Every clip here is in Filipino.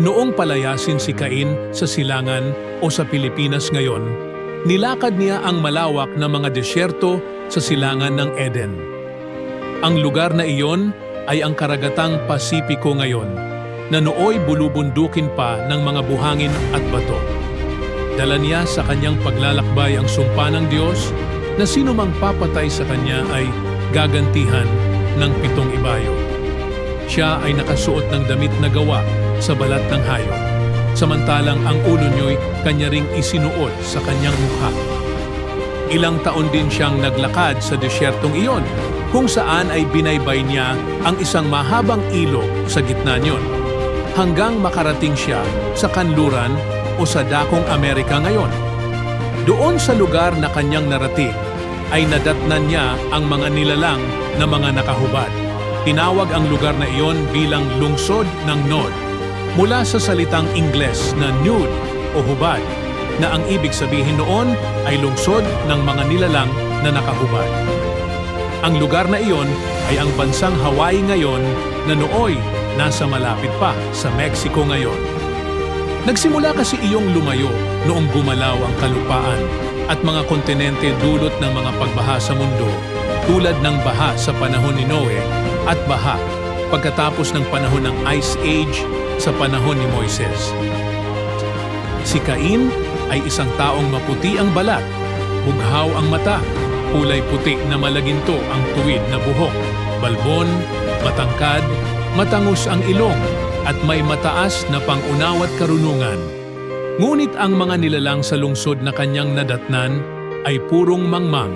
Noong palayasin si Cain sa Silangan o sa Pilipinas ngayon, nilakad niya ang malawak na mga desyerto sa Silangan ng Eden. Ang lugar na iyon ay ang karagatang Pasipiko ngayon, na nooy bulubundukin pa ng mga buhangin at bato. Dala niya sa kanyang paglalakbay ang sumpa ng Diyos na sino mang papatay sa kanya ay gagantihan ng pitong ibayo. Siya ay nakasuot ng damit na gawa sa balat ng hayop, samantalang ang ulo niyo'y kanya ring isinuot sa kanyang mukha. Ilang taon din siyang naglakad sa desyertong iyon, kung saan ay binaybay niya ang isang mahabang ilog sa gitna niyon, hanggang makarating siya sa kanluran o sa dakong Amerika ngayon. Doon sa lugar na kanyang narating, ay nadatnan niya ang mga nilalang na mga nakahubad. Tinawag ang lugar na iyon bilang lungsod ng Nod, mula sa salitang Ingles na nude o hubad, na ang ibig sabihin noon ay lungsod ng mga nilalang na nakahubad. Ang lugar na iyon ay ang bansang Hawaii ngayon na nooy nasa malapit pa sa Mexico ngayon. Nagsimula kasi iyong lumayo noong gumalaw ang kalupaan at mga kontinente dulot ng mga pagbaha sa mundo tulad ng baha sa panahon ni Noe at baha pagkatapos ng panahon ng Ice Age sa panahon ni Moises. Si Cain ay isang taong maputi ang balat, bughaw ang mata, kulay puti na malaginto ang tuwid na buhok, balbon, matangkad, matangus ang ilong, at may mataas na pangunawat karunungan. Ngunit ang mga nilalang sa lungsod na kanyang nadatnan ay purong mangmang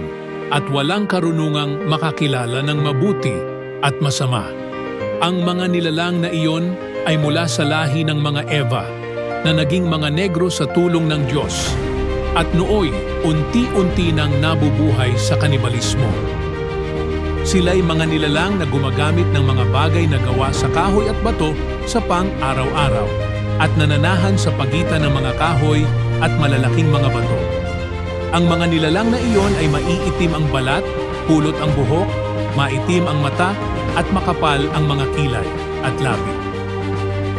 at walang karunungang makakilala ng mabuti at masama. Ang mga nilalang na iyon ay mula sa lahi ng mga Eva na naging mga negro sa tulong ng Diyos at nooy unti-unti nang nabubuhay sa kanibalismo. Sila'y mga nilalang na gumagamit ng mga bagay na gawa sa kahoy at bato sa pang-araw-araw at nananahan sa pagitan ng mga kahoy at malalaking mga bato. Ang mga nilalang na iyon ay maiitim ang balat, pulot ang buhok, maitim ang mata at makapal ang mga kilay at labi.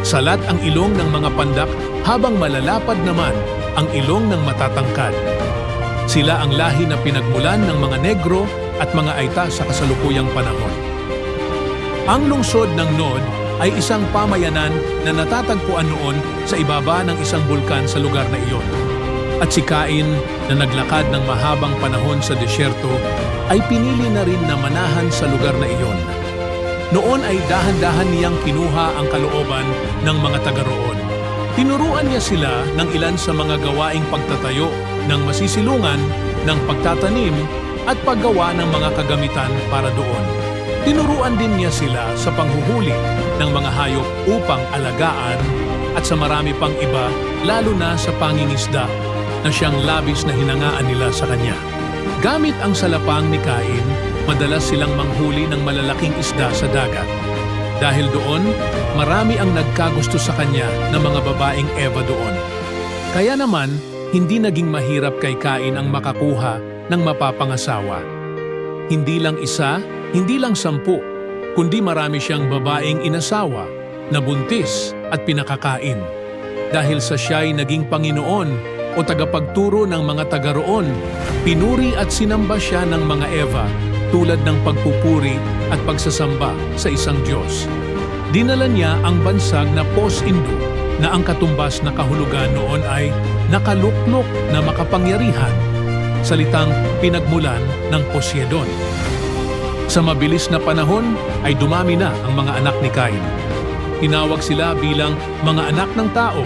Salat ang ilong ng mga pandak habang malalapad naman ang ilong ng matatangkad. Sila ang lahi na pinagmulan ng mga negro at mga aita sa kasalukuyang panahon. Ang lungsod ng Nod ay isang pamayanan na natatagpuan noon sa ibaba ng isang bulkan sa lugar na iyon. At si Cain na naglakad ng mahabang panahon sa desyerto ay pinili na rin na manahan sa lugar na iyon. Noon ay dahan-dahan niyang kinuha ang kalooban ng mga taga roon. Tinuruan niya sila ng ilan sa mga gawaing pagtatayo ng masisilungan, ng pagtatanim at paggawa ng mga kagamitan para doon. Tinuruan din niya sila sa panghuhuli ng mga hayop upang alagaan at sa marami pang iba, lalo na sa pangingisda na siyang labis na hinangaan nila sa kanya. Gamit ang salapang ni Cain, madalas silang manghuli ng malalaking isda sa dagat. Dahil doon, marami ang nagkagusto sa kanya ng mga babaeng Eva doon. Kaya naman, hindi naging mahirap kay Cain ang makakuha ng mapapangasawa. Hindi lang isa, hindi lang sampu, kundi marami siyang babaeng inasawa, nabuntis at pinakakain. Dahil sa siya'y naging Panginoon o tagapagturo ng mga taga roon, pinuri at sinamba siya ng mga Eva tulad ng pagpupuri at pagsasamba sa isang Diyos. Dinala niya ang bansag na Pos-Indo na ang katumbas na kahulugan noon ay nakaluklok na makapangyarihan, salitang pinagmulan ng Poseidon. Sa mabilis na panahon ay dumami na ang mga anak ni Cain. Tinawag sila bilang mga anak ng tao.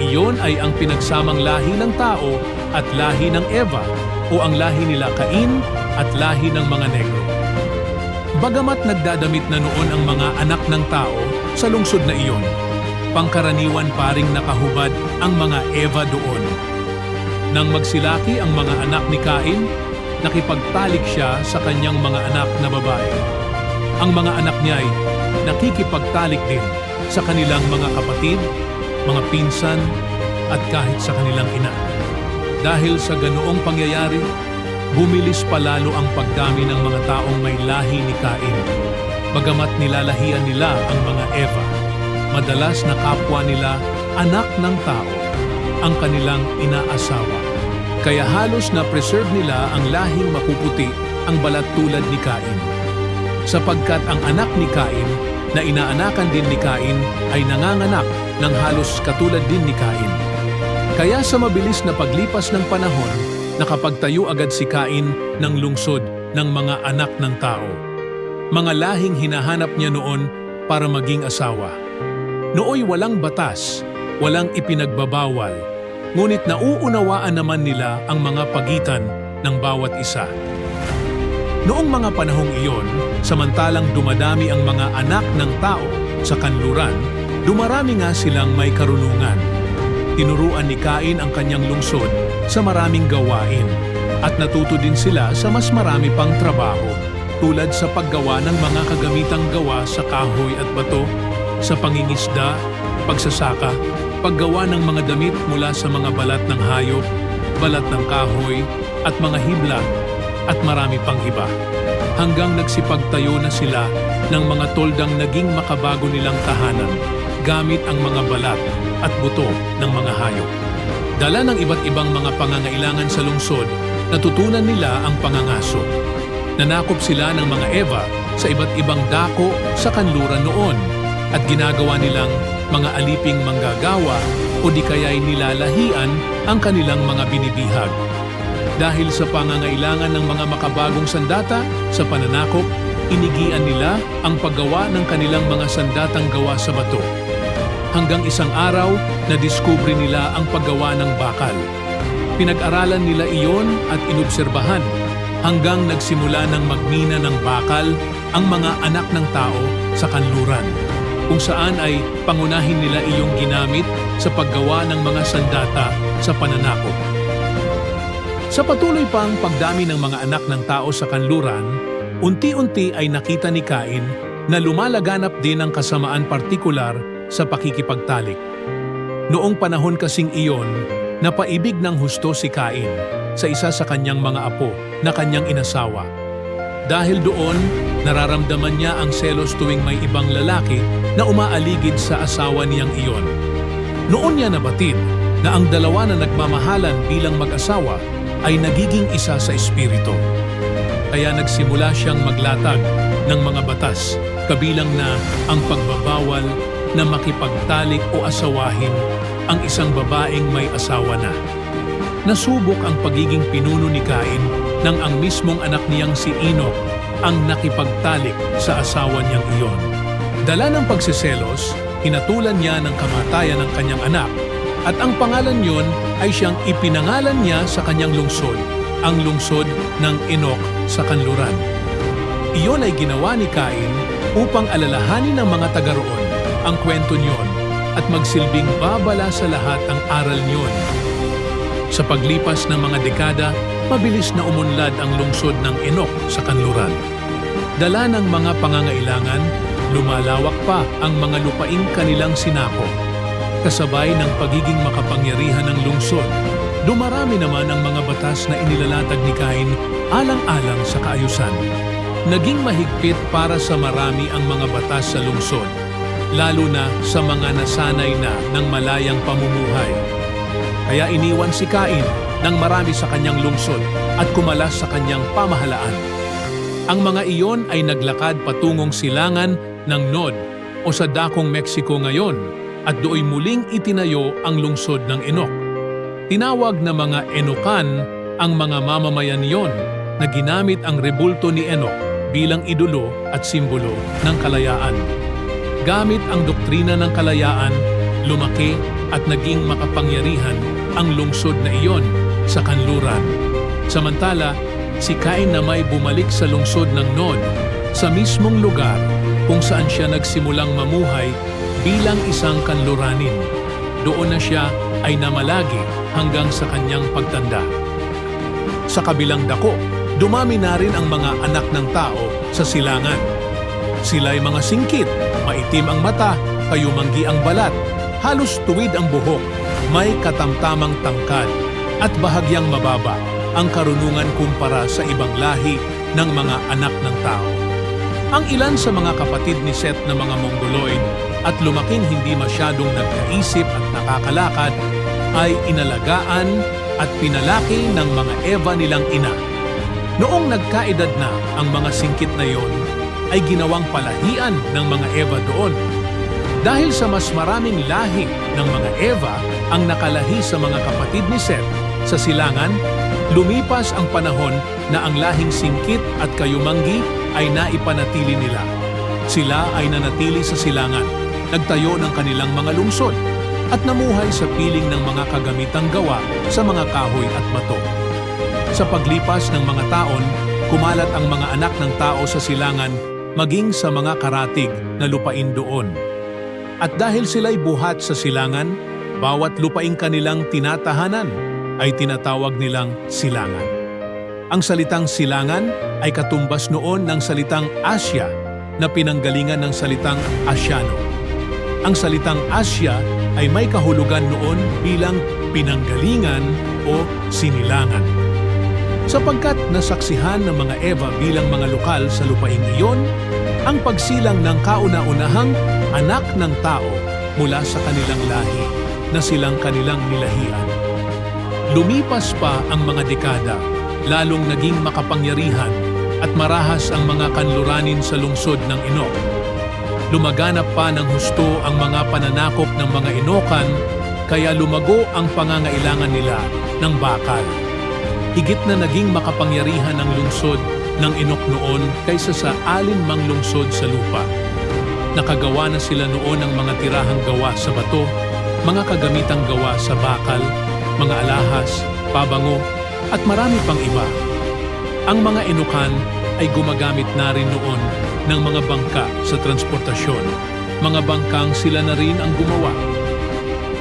Iyon ay ang pinagsamang lahi ng tao at lahi ng Eva o ang lahi nila Cain at lahi ng mga negro. Bagamat nagdadamit na noon ang mga anak ng tao sa lungsod na iyon, pangkaraniwan pa ring nakahubad ang mga Eva doon. Nang magsilaki ang mga anak ni Cain, nakipagtalik siya sa kanyang mga anak na babae. Ang mga anak niya ay nakikipagtalik din sa kanilang mga kapatid, mga pinsan, at kahit sa kanilang ina. Dahil sa ganoong pangyayari, bumilis palalo ang pagdami ng mga taong may lahi ni Cain, bagamat nilalahian nila ang mga Eva. madalas na kapwa nila anak ng tao, ang kanilang inaasawa. Kaya halos na preserve nila ang lahing mapuputi ang balat tulad ni Cain. Sapagkat ang anak ni Cain na inaanakan din ni Cain ay nanganganak ng halos katulad din ni Cain. Kaya sa mabilis na paglipas ng panahon, nakapagtayo agad si Cain ng lungsod ng mga anak ng tao. Mga lahing hinahanap niya noon para maging asawa. Nooy walang batas, walang ipinagbabawal, ngunit nauunawaan naman nila ang mga pagitan ng bawat isa. Noong mga panahong iyon, samantalang dumadami ang mga anak ng tao sa kanluran, dumarami nga silang may karunungan. Tinuruan ni Cain ang kanyang lungsod sa maraming gawain at natuto din sila sa mas marami pang trabaho tulad sa paggawa ng mga kagamitang gawa sa kahoy at bato, sa pangingisda, pagsasaka, paggawa ng mga damit mula sa mga balat ng hayop, balat ng kahoy, at mga hibla, at marami pang iba. Hanggang nagsipagtayo na sila ng mga toldang naging makabago nilang tahanan gamit ang mga balat at buto ng mga hayop. Dala ng iba't ibang mga pangangailangan sa lungsod, natutunan nila ang pangangaso. Nanakop sila ng mga Eva sa iba't ibang dako sa kanluran noon at ginagawa nilang mga aliping manggagawa o di kaya'y nilalahian ang kanilang mga binibihag. Dahil sa pangangailangan ng mga makabagong sandata sa pananakop, inigian nila ang paggawa ng kanilang mga sandatang gawa sa bato. Hanggang isang araw, nadiskubre nila ang paggawa ng bakal. Pinag-aralan nila iyon at inobserbahan hanggang nagsimula ng magmina ng bakal ang mga anak ng tao sa kanluran, kung saan ay pangunahin nila iyong ginamit sa paggawa ng mga sandata sa pananakop. Sa patuloy pang pagdami ng mga anak ng tao sa kanluran, unti-unti ay nakita ni Cain na lumalaganap din ang kasamaan partikular sa pakikipagtalik. Noong panahon kasing iyon, napaibig ng husto si Cain sa isa sa kanyang mga apo na kanyang inasawa. Dahil doon, nararamdaman niya ang selos tuwing may ibang lalaki na umaaligid sa asawa niyang iyon. Noon niya nabatid na ang dalawa na nagmamahalan bilang mag-asawa ay nagiging isa sa espiritu. Kaya nagsimula siyang maglatag ng mga batas, kabilang na ang pagbabawal na makipagtalik o asawahin ang isang babaeng may asawa na. Nasubok ang pagiging pinuno ni Cain nang ang mismong anak niyang si Enoch ang nakipagtalik sa asawa niyang iyon. Dala ng pagsiselos, hinatulan niya ng kamatayan ng kanyang anak at ang pangalan niyon ay siyang ipinangalan niya sa kanyang lungsod, ang lungsod ng Enoch sa kanluran. Iyon ay ginawa ni Cain upang alalahanin ng mga taga roon ang kwento niyon at magsilbing babala sa lahat ang aral niyon. Sa paglipas ng mga dekada, mabilis na umunlad ang lungsod ng Enoch sa kanluran. Dala ng mga pangangailangan, lumalawak pa ang mga lupaing kanilang sinako. Kasabay ng pagiging makapangyarihan ng lungsod, dumarami naman ang mga batas na inilalatag ni Cain alang-alang sa kaayusan. Naging mahigpit para sa marami ang mga batas sa lungsod, lalo na sa mga nasanay na ng malayang pamumuhay. Kaya iniwan si Cain ng marami sa kanyang lungsod at kumalas sa kanyang pamahalaan. Ang mga iyon ay naglakad patungong silangan ng Nod o sa dakong Mexico ngayon at dooy muling itinayo ang lungsod ng Enoch. Tinawag na mga Enokan ang mga mamamayan iyon na ginamit ang rebulto ni Enoch bilang idolo at simbolo ng kalayaan. Gamit ang doktrina ng kalayaan, lumaki at naging makapangyarihan ang lungsod na iyon sa kanluran. Samantala, si Cain na may bumalik sa lungsod ng Nod sa mismong lugar kung saan siya nagsimulang mamuhay bilang isang kanluranin. Doon na siya ay namalagi hanggang sa kanyang pagtanda. Sa kabilang dako, dumami na rin ang mga anak ng tao sa silangan. Sila ay mga singkit, maitim ang mata, kayumanggi ang balat, halos tuwid ang buhok, may katamtamang tangkad, at bahagyang mababa ang karunungan kumpara sa ibang lahi ng mga anak ng tao. Ang ilan sa mga kapatid ni Seth na mga Mongoloid at lumaking hindi masyadong nagkaisip at nakakalakad, ay inalagaan at pinalaki ng mga Eva nilang ina. Noong nagkaedad na ang mga singkit na yon, ay ginawang palahian ng mga Eva doon. Dahil sa mas maraming lahi ng mga Eva ang nakalahi sa mga kapatid ni Seth sa silangan, lumipas ang panahon na ang lahing singkit at kayumanggi ay naipanatili nila. Sila ay nanatili sa silangan, nagtayo ng kanilang mga lungsod, at namuhay sa piling ng mga kagamitang gawa sa mga kahoy at bato. Sa paglipas ng mga taon, kumalat ang mga anak ng tao sa silangan maging sa mga karatig na lupain doon. At dahil sila'y buhat sa silangan, bawat lupaing kanilang tinatahanan ay tinatawag nilang silangan. Ang salitang silangan ay katumbas noon ng salitang Asya na pinanggalingan ng salitang Asyano. Ang salitang Asya ay may kahulugan noon bilang pinanggalingan o sinilangan. Sapagkat nasaksihan ng mga Eva bilang mga lokal sa lupaing iyon, ang pagsilang ng kauna-unahang anak ng tao mula sa kanilang lahi na silang kanilang nilahian. Lumipas pa ang mga dekada, lalong naging makapangyarihan at marahas ang mga kanluranin sa lungsod ng Inok. Lumaganap pa ng husto ang mga pananakop ng mga Inokan kaya lumago ang pangangailangan nila ng bakal. Higit na naging makapangyarihan ang lungsod ng Inok noon kaysa sa alinmang lungsod sa lupa. Nakagawa na sila noon ng mga tirahang gawa sa bato, mga kagamitang gawa sa bakal, mga alahas, pabango, at marami pang iba. Ang mga Inokan ay gumagamit na rin noon ng mga bangka sa transportasyon. Mga bangkang sila na rin ang gumawa.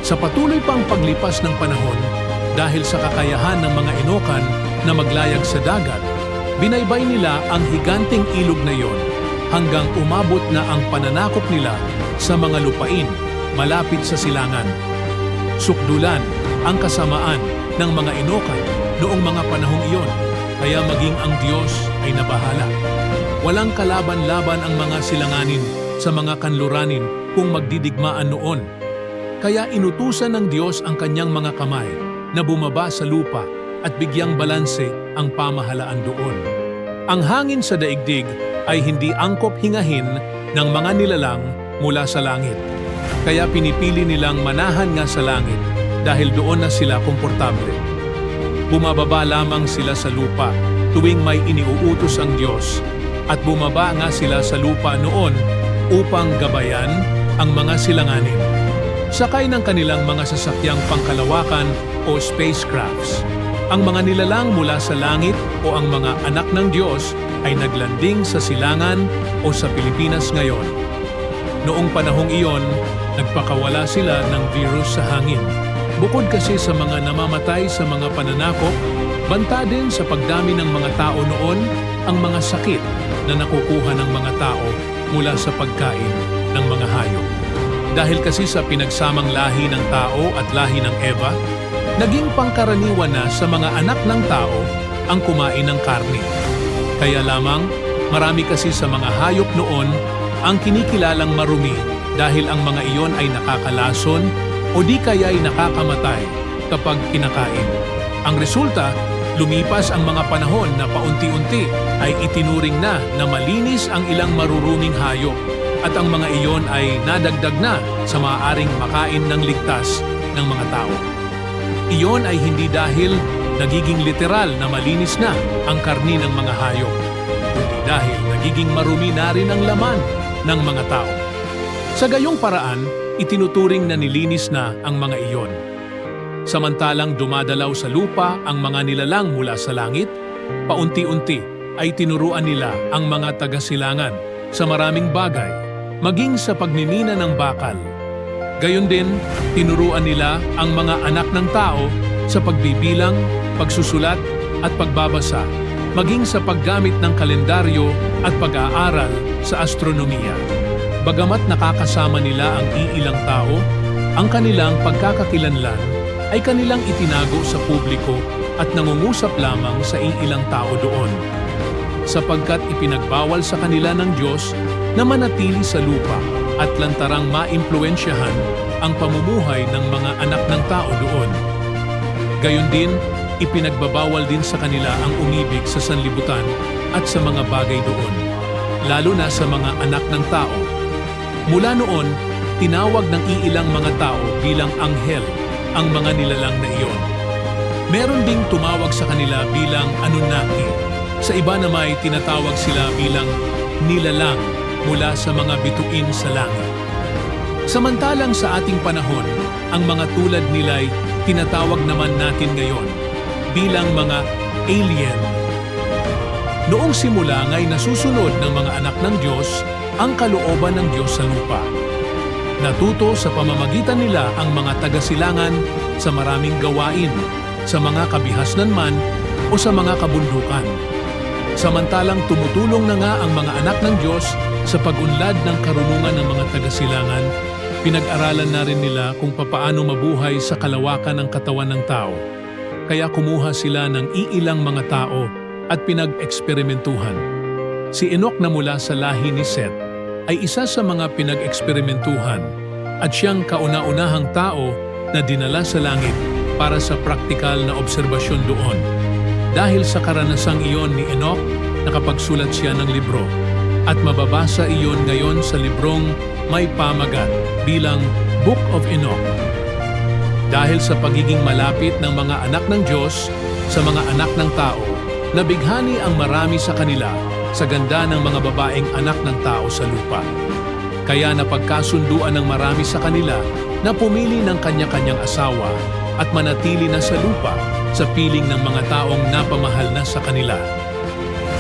Sa patuloy pang paglipas ng panahon, dahil sa kakayahan ng mga Inokan na maglayag sa dagat, binaybay nila ang higanting ilog na yon hanggang umabot na ang pananakop nila sa mga lupain malapit sa silangan. Sukdulan ang kasamaan ng mga Inokan noong mga panahong iyon, kaya maging ang Diyos ay nabahala. Walang kalaban-laban ang mga silanganin sa mga kanluranin kung magdidigmaan noon. Kaya inutusan ng Diyos ang kanyang mga kamay na bumaba sa lupa at bigyang balanse ang pamahalaan doon. Ang hangin sa daigdig ay hindi angkop hingahin ng mga nilalang mula sa langit. Kaya pinipili nilang manahan nga sa langit dahil doon na sila komportable. Bumababa lamang sila sa lupa tuwing may iniuutos ang Diyos at bumaba nga sila sa lupa noon upang gabayan ang mga silanganin. Sakay ng kanilang mga sasakyang pangkalawakan o spacecrafts. Ang mga nilalang mula sa langit o ang mga anak ng Diyos ay naglanding sa silangan o sa Pilipinas ngayon. Noong panahong iyon, nagpakawala sila ng virus sa hangin. Bukod kasi sa mga namamatay sa mga pananakop, banta din sa pagdami ng mga tao noon ang mga sakit na nakukuha ng mga tao mula sa pagkain ng mga hayop. Dahil kasi sa pinagsamang lahi ng tao at lahi ng Eva, naging pangkaraniwan na sa mga anak ng tao ang kumain ng karne. Kaya lamang, marami kasi sa mga hayop noon ang kinikilalang marumi dahil ang mga iyon ay nakakalason o di kaya ay nakakamatay kapag kinakain. Ang resulta, lumipas ang mga panahon na paunti-unti ay itinuring na na malinis ang ilang maruruming hayop at ang mga iyon ay nadagdag na sa maaaring makain ng ligtas ng mga tao. Iyon ay hindi dahil nagiging literal na malinis na ang karni ng mga hayop, kundi dahil nagiging marumi na rin ang laman ng mga tao. Sa gayong paraan, itinuturing na nilinis na ang mga iyon. Samantalang dumadalaw sa lupa ang mga nilalang mula sa langit, paunti-unti ay tinuruan nila ang mga taga-silangan sa maraming bagay, maging sa pagmimina ng bakal. Gayon din, tinuruan nila ang mga anak ng tao sa pagbibilang, pagsusulat at pagbabasa, maging sa paggamit ng kalendaryo at pag-aaral sa astronomiya. Bagamat nakakasama nila ang iilang tao, ang kanilang pagkakakilanlan ay kanilang itinago sa publiko at nangungusap lamang sa iilang tao doon. Sapagkat ipinagbawal sa kanila ng Diyos na manatili sa lupa at lantarang maimpluensyahan ang pamumuhay ng mga anak ng tao doon. Gayon din, ipinagbabawal din sa kanila ang umibig sa sanlibutan at sa mga bagay doon, lalo na sa mga anak ng tao. Mula noon, tinawag ng iilang mga tao bilang anghel ang mga nilalang na iyon. Meron ding tumawag sa kanila bilang Anunnaki. Sa iba naman ay tinatawag sila bilang nilalang mula sa mga bituin sa langit. Samantalang sa ating panahon, ang mga tulad nila'y tinatawag naman natin ngayon bilang mga alien. Noong simula nga'y nasusunod ng mga anak ng Diyos ang kalooban ng Diyos sa lupa. Natuto sa pamamagitan nila ang mga tagasilangan sa maraming gawain, sa mga kabihasnan man o sa mga kabundukan. Samantalang tumutulong na nga ang mga anak ng Diyos sa pag-unlad ng karunungan ng mga tagasilangan, pinag-aralan na rin nila kung papaano mabuhay sa kalawakan ng katawan ng tao. Kaya kumuha sila ng iilang mga tao at pinag-eksperimentuhan. Si Enoch na mula sa lahi ni Seth ay isa sa mga pinag-eksperimentuhan at siyang kauna-unahang tao na dinala sa langit para sa praktikal na obserbasyon doon. Dahil sa karanasang iyon ni Enoch, nakapagsulat siya ng libro at mababasa iyon ngayon sa librong may pamagat bilang Book of Enoch. Dahil sa pagiging malapit ng mga anak ng Diyos sa mga anak ng tao, nabighani ang marami sa kanila sa ganda ng mga babaeng anak ng tao sa lupa. Kaya napagkasunduan ng marami sa kanila na pumili ng kanya-kanyang asawa at manatili na sa lupa sa piling ng mga taong napamahal na sa kanila.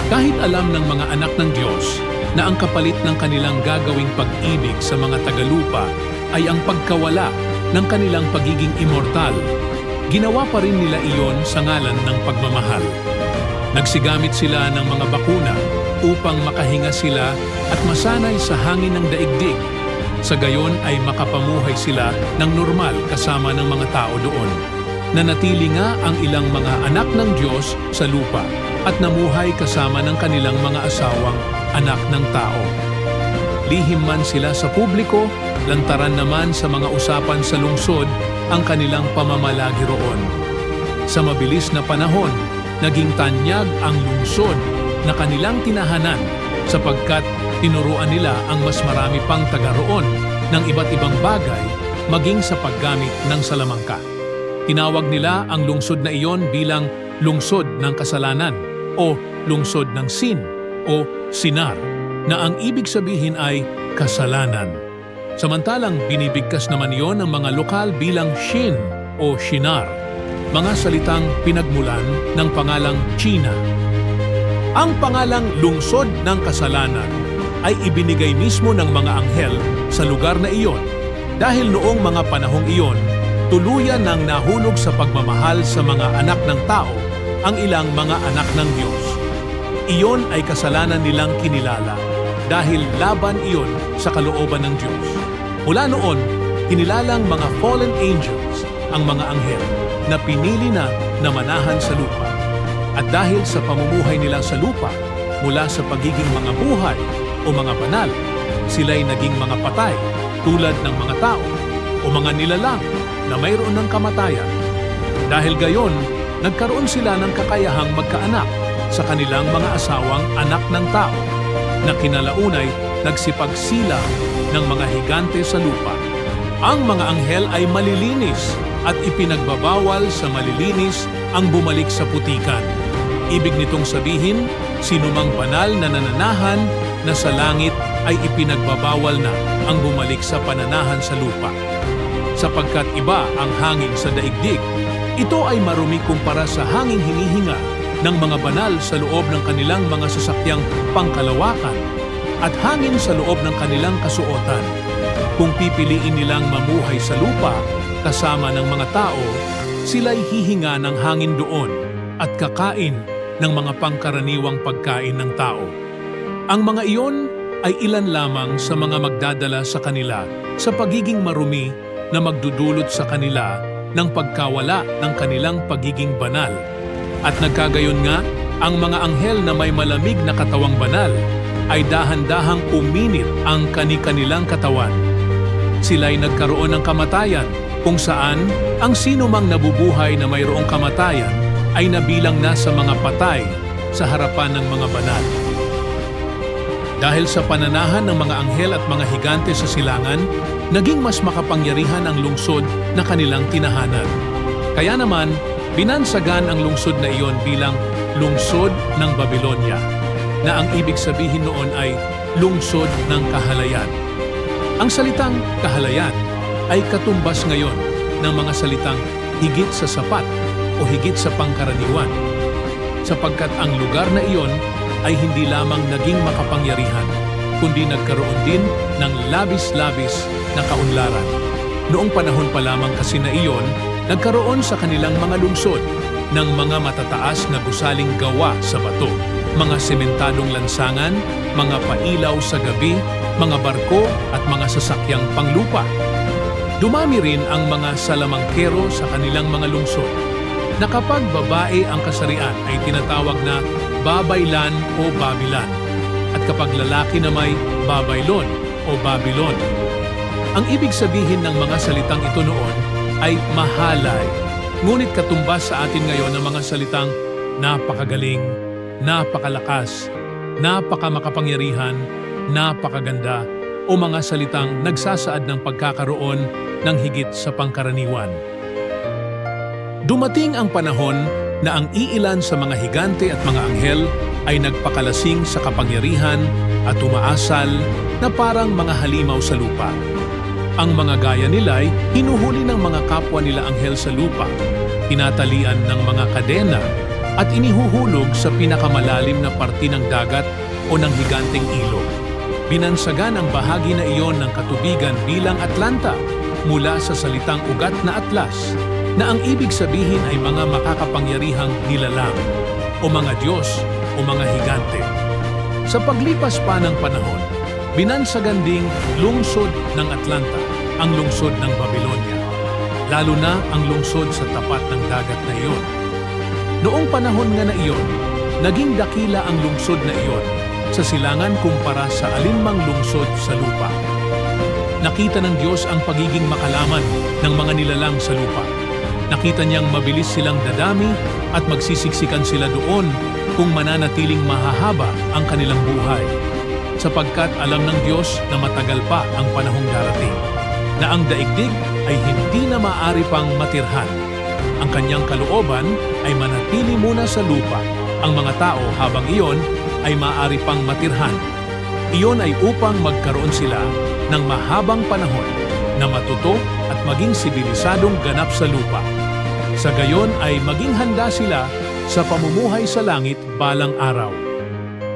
Kahit alam ng mga anak ng Diyos na ang kapalit ng kanilang gagawing pag-ibig sa mga tagalupa ay ang pagkawala ng kanilang pagiging immortal, ginawa pa rin nila iyon sa ngalan ng pagmamahal. Nagsigamit sila ng mga bakuna upang makahinga sila at masanay sa hangin ng daigdig. Sa gayon ay makapamuhay sila ng normal kasama ng mga tao doon. Nanatili nga ang ilang mga anak ng Diyos sa lupa at namuhay kasama ng kanilang mga asawang anak ng tao. Lihim man sila sa publiko, lantaran naman sa mga usapan sa lungsod ang kanilang pamamalagi roon. Sa mabilis na panahon, naging tanyag ang lungsod na kanilang tinahanan sapagkat tinuruan nila ang mas marami pang taga roon ng iba't ibang bagay maging sa paggamit ng salamangka. Tinawag nila ang lungsod na iyon bilang lungsod ng kasalanan o lungsod ng sin o sinar na ang ibig sabihin ay kasalanan. Samantalang binibigkas naman iyon ng mga lokal bilang shin o shinar, mga salitang pinagmulan ng pangalang China. Ang pangalang lungsod ng kasalanan ay ibinigay mismo ng mga anghel sa lugar na iyon dahil noong mga panahong iyon, tuluyan nang nahulog sa pagmamahal sa mga anak ng tao ang ilang mga anak ng Diyos. Iyon ay kasalanan nilang kinilala dahil laban iyon sa kalooban ng Diyos. Mula noon, kinilalang mga fallen angels ang mga anghel na pinili na na manahan sa lupa. At dahil sa pamumuhay nila sa lupa, mula sa pagiging mga buhay o mga banal, sila'y naging mga patay tulad ng mga tao o mga nilalang na mayroon ng kamatayan. Dahil gayon, nagkaroon sila ng kakayahang magkaanak sa kanilang mga asawang anak ng tao na kinalaunay nagsipagsilang ng mga higante sa lupa. Ang mga anghel ay malilinis at ipinagbabawal sa malilinis ang bumalik sa putikan. Ibig nitong sabihin, sinumang banal na nananahan na sa langit ay ipinagbabawal na ang bumalik sa pananahan sa lupa. Sapagkat iba ang hangin sa daigdig, ito ay marumi kumpara sa hanging hinihinga ng mga banal sa loob ng kanilang mga sasakyang pangkalawakan at hangin sa loob ng kanilang kasuotan. Kung pipiliin nilang mamuhay sa lupa kasama ng mga tao, sila'y hihinga ng hangin doon at kakain ng mga pangkaraniwang pagkain ng tao. Ang mga iyon ay ilan lamang sa mga magdadala sa kanila sa pagiging marumi na magdudulot sa kanila ng pagkawala ng kanilang pagiging banal. At nagkagayon nga, ang mga anghel na may malamig na katawang banal ay dahan-dahang uminit ang kani-kanilang katawan. Sila'y nagkaroon ng kamatayan kung saan ang sino mang nabubuhay na mayroong kamatayan ay nabilang na sa mga patay sa harapan ng mga banal. Dahil sa pananahan ng mga anghel at mga higante sa silangan, naging mas makapangyarihan ang lungsod na kanilang tinahanan. Kaya naman, binansagan ang lungsod na iyon bilang lungsod ng Babylonia, na ang ibig sabihin noon ay lungsod ng kahalayan. Ang salitang kahalayan ay katumbas ngayon ng mga salitang higit sa sapat o higit sa pangkaraniwan, sapagkat ang lugar na iyon ay hindi lamang naging makapangyarihan, kundi nagkaroon din ng labis-labis na kaunlaran. Noong panahon pa lamang kasi na iyon, nagkaroon sa kanilang mga lungsod ng mga matataas na gusaling gawa sa bato, mga sementadong lansangan, mga pailaw sa gabi, mga barko at mga sasakyang panglupa. Dumami rin ang mga salamangkero sa kanilang mga lungsod na kapag babae ang kasarian ay tinatawag na Babaylan o Babilan at kapag lalaki na may Babaylon o Babylon. Ang ibig sabihin ng mga salitang ito noon ay mahalay, ngunit katumbas sa atin ngayon ang mga salitang napakagaling, napakalakas, napakamakapangyarihan, napakaganda o mga salitang nagsasaad ng pagkakaroon ng higit sa pangkaraniwan. Dumating ang panahon na ang iilan sa mga higante at mga anghel ay nagpakalasing sa kapangyarihan at umaasal na parang mga halimaw sa lupa. Ang mga gaya nila ay hinuhuli ng mga kapwa nila anghel sa lupa, tinatalian ng mga kadena at inihuhulog sa pinakamalalim na parte ng dagat o ng higanteng ilog. Binansagan ang bahagi na iyon ng katubigan bilang Atlanta mula sa salitang ugat na atlas na ang ibig sabihin ay mga makakapangyarihang nilalang o mga Diyos o mga higante. Sa paglipas pa ng panahon, binansagan ding lungsod ng Atlanta, ang lungsod ng Babylonia, lalo na ang lungsod sa tapat ng dagat na iyon. Noong panahon nga na iyon, naging dakila ang lungsod na iyon sa silangan kumpara sa alinmang lungsod sa lupa. Nakita ng Diyos ang pagiging makalaman ng mga nilalang sa lupa. Nakita niyang mabilis silang dadami at magsisiksikan sila doon kung mananatiling mahahaba ang kanilang buhay. Sapagkat alam ng Diyos na matagal pa ang panahong darating, na ang daigdig ay hindi na maaari pang matirhan. Ang kanyang kalooban ay manatili muna sa lupa. Ang mga tao habang iyon ay maaari pang matirhan. Iyon ay upang magkaroon sila ng mahabang panahon na matuto at maging sibilisadong ganap sa lupa. Sa gayon ay maging handa sila sa pamumuhay sa langit balang araw.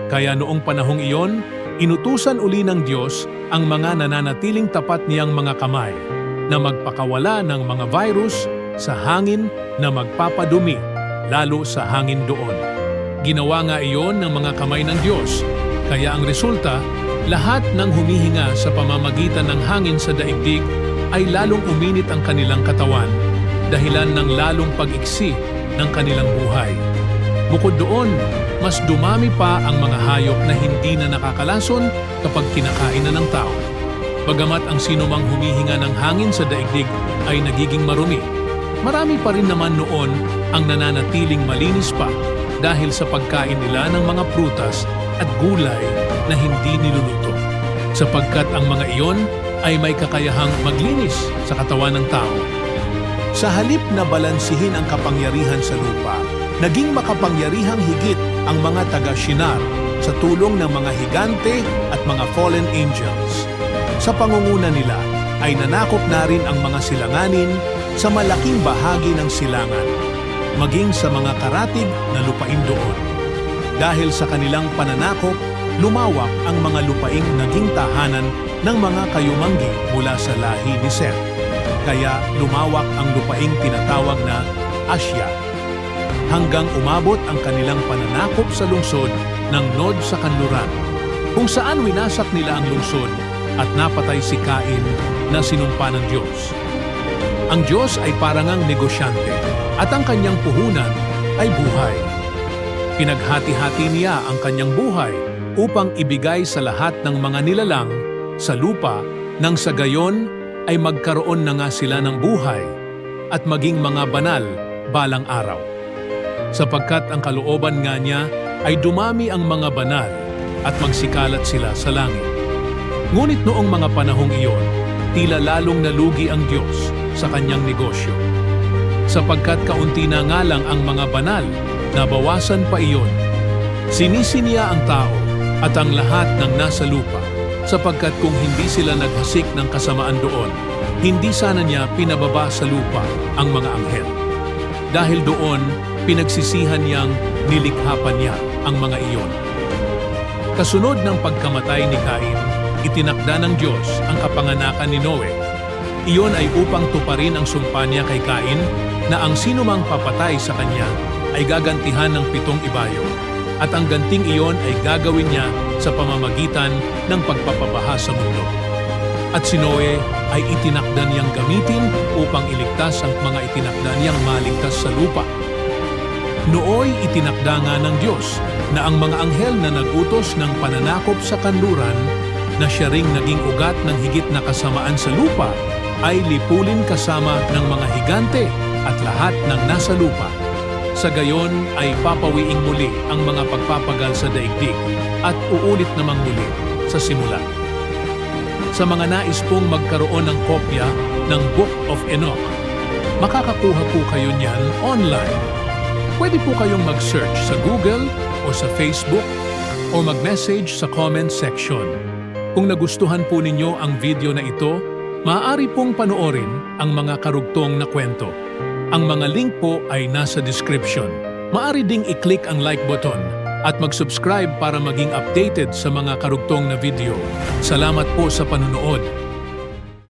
Kaya noong panahong iyon, inutusan uli ng Diyos ang mga nananatiling tapat niyang mga kamay na magpakawala ng mga virus sa hangin na magpapadumi, lalo sa hangin doon. Ginawa nga iyon ng mga kamay ng Diyos, kaya ang resulta, lahat ng humihinga sa pamamagitan ng hangin sa daigdig ay lalong uminit ang kanilang katawan dahilan ng lalong pag-iksi ng kanilang buhay. Bukod doon, mas dumami pa ang mga hayop na hindi na nakakalason kapag kinakain na ng tao. Bagamat ang sinumang humihinga ng hangin sa daigdig ay nagiging marumi, marami pa rin naman noon ang nananatiling malinis pa dahil sa pagkain nila ng mga prutas at gulay na hindi niluluto. Sapagkat ang mga iyon ay may kakayahang maglinis sa katawan ng tao sa halip na balansihin ang kapangyarihan sa lupa, naging makapangyarihang higit ang mga taga-Shinar sa tulong ng mga higante at mga fallen angels. Sa pangunguna nila ay nanakop na rin ang mga silanganin sa malaking bahagi ng silangan, maging sa mga karatig na lupain doon. Dahil sa kanilang pananakop, lumawak ang mga lupaing naging tahanan ng mga kayumanggi mula sa lahi ni Seth kaya lumawak ang lupaing tinatawag na Asya hanggang umabot ang kanilang pananakop sa lungsod ng Nod sa Kanluran kung saan winasak nila ang lungsod at napatay si Cain na sinumpa ng Diyos. Ang Diyos ay parangang negosyante at ang kanyang puhunan ay buhay. Pinaghati-hati niya ang kanyang buhay upang ibigay sa lahat ng mga nilalang sa lupa nang sa gayon ay magkaroon na nga sila ng buhay at maging mga banal balang araw. Sapagkat ang kalooban nga niya ay dumami ang mga banal at magsikalat sila sa langit. Ngunit noong mga panahong iyon, tila lalong nalugi ang Diyos sa kanyang negosyo. Sapagkat kaunti na nga lang ang mga banal, nabawasan pa iyon. Sinisi niya ang tao at ang lahat ng nasa lupa, sapagkat kung hindi sila naghasik ng kasamaan doon, hindi sana niya pinababa sa lupa ang mga anghel. Dahil doon, pinagsisihan niyang nilikha niya ang mga iyon. Kasunod ng pagkamatay ni Cain, itinakda ng Diyos ang kapanganakan ni Noe. Iyon ay upang tuparin ang sumpa niya kay Cain na ang sinumang papatay sa kanya ay gagantihan ng pitong ibayo at ang ganting iyon ay gagawin niya sa pamamagitan ng pagpapabaha sa mundo. At si Noe ay itinakda niyang gamitin upang iligtas ang mga itinakda niyang maligtas sa lupa. Nooy itinakda nga ng Diyos na ang mga anghel na nagutos ng pananakop sa kanluran na siya ring naging ugat ng higit na kasamaan sa lupa ay lipulin kasama ng mga higante at lahat ng nasa lupa. Sa gayon ay papawiing muli ang mga pagpapagal sa daigdig at uulit namang muli sa simula. Sa mga nais pong magkaroon ng kopya ng Book of Enoch, makakakuha po kayo niyan online. Pwede po kayong mag-search sa Google o sa Facebook o mag-message sa comment section. Kung nagustuhan po ninyo ang video na ito, maaari pong panoorin ang mga karugtong na kwento. Ang mga link po ay nasa description. Maaari ding i-click ang like button at mag-subscribe para maging updated sa mga karugtong na video. Salamat po sa panunood.